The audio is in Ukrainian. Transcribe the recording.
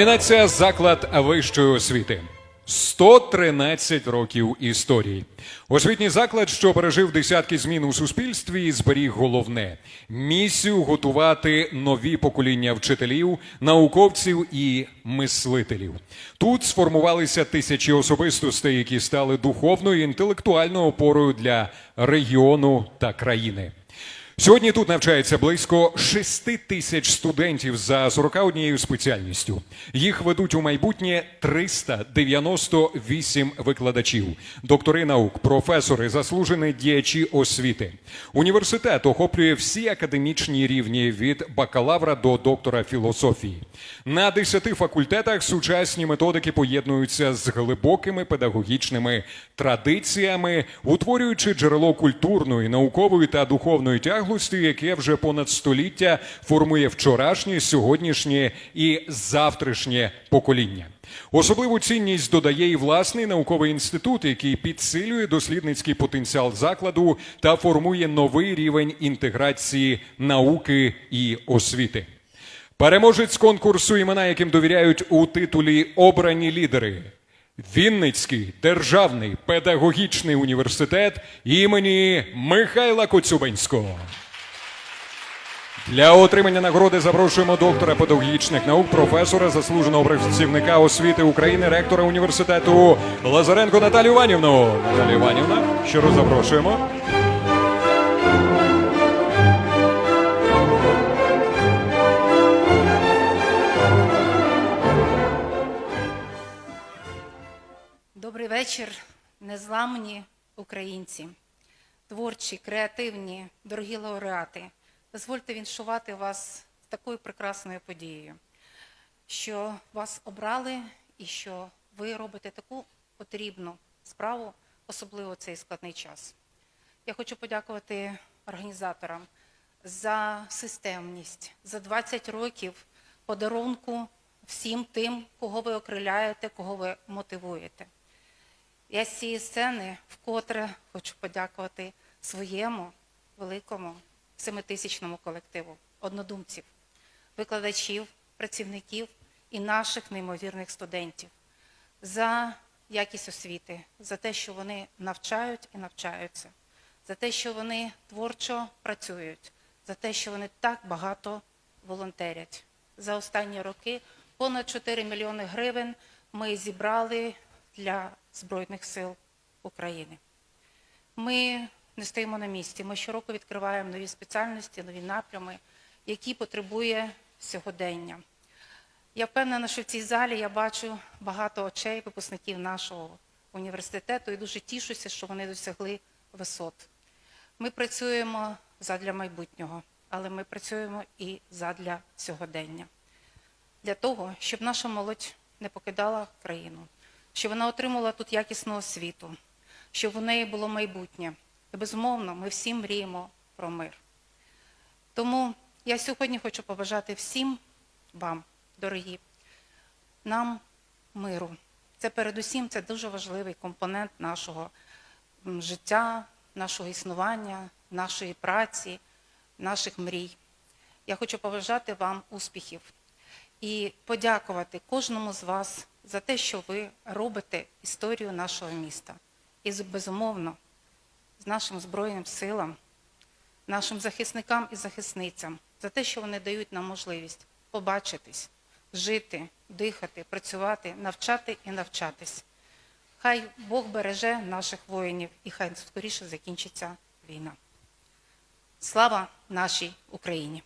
Номінація Заклад вищої освіти. 113 років історії. Освітній заклад, що пережив десятки змін у суспільстві, зберіг головне місію готувати нові покоління вчителів, науковців і мислителів. Тут сформувалися тисячі особистостей, які стали духовною і інтелектуальною опорою для регіону та країни. Сьогодні тут навчається близько 6 тисяч студентів за 41 спеціальністю. Їх ведуть у майбутнє 398 викладачів, доктори наук, професори, заслужені діячі освіти. Університет охоплює всі академічні рівні від бакалавра до доктора філософії. На 10 факультетах сучасні методики поєднуються з глибокими педагогічними традиціями, утворюючи джерело культурної, наукової та духовної тяглості, яке вже понад століття формує вчорашнє, сьогоднішнє і завтрашнє покоління. Особливу цінність додає і власний науковий інститут, який підсилює дослідницький потенціал закладу та формує новий рівень інтеграції науки і освіти. Переможець конкурсу, імена яким довіряють у титулі Обрані лідери. Вінницький державний педагогічний університет імені Михайла Коцюбинського. Для отримання нагороди запрошуємо доктора педагогічних наук, професора, заслуженого працівника освіти України, ректора університету Лазаренко Наталію Іванівну. Наталія Іванівна, щиро запрошуємо. Вечір, незламні українці, творчі, креативні, дорогі лауреати. Дозвольте віншувати вас з такою прекрасною подією, що вас обрали і що ви робите таку потрібну справу, особливо цей складний час. Я хочу подякувати організаторам за системність, за 20 років подарунку всім тим, кого ви окриляєте, кого ви мотивуєте. Я з цієї сцени вкотре хочу подякувати своєму великому семитисячному колективу однодумців, викладачів, працівників і наших неймовірних студентів за якість освіти, за те, що вони навчають і навчаються, за те, що вони творчо працюють, за те, що вони так багато волонтерять. За останні роки понад 4 мільйони гривень ми зібрали для Збройних сил України. Ми не стоїмо на місці. Ми щороку відкриваємо нові спеціальності, нові напрями, які потребує сьогодення. Я впевнена, що в цій залі я бачу багато очей випускників нашого університету і дуже тішуся, що вони досягли висот. Ми працюємо задля майбутнього, але ми працюємо і задля сьогодення. Для того, щоб наша молодь не покидала країну, щоб вона отримала тут якісну освіту, щоб у неї було майбутнє. І безумовно, ми всі мріємо про мир. Тому я сьогодні хочу побажати всім вам, дорогі, нам миру. Це передусім це дуже важливий компонент нашого життя, нашого існування, нашої праці, наших мрій. Я хочу побажати вам успіхів і подякувати кожному з вас за те, що ви робите історію нашого міста. І безумовно, з нашим Збройним силам, нашим захисникам і захисницям за те, що вони дають нам можливість побачитись, жити, дихати, працювати, навчати і навчатись. Хай Бог береже наших воїнів і хай скоріше закінчиться війна. Слава нашій Україні!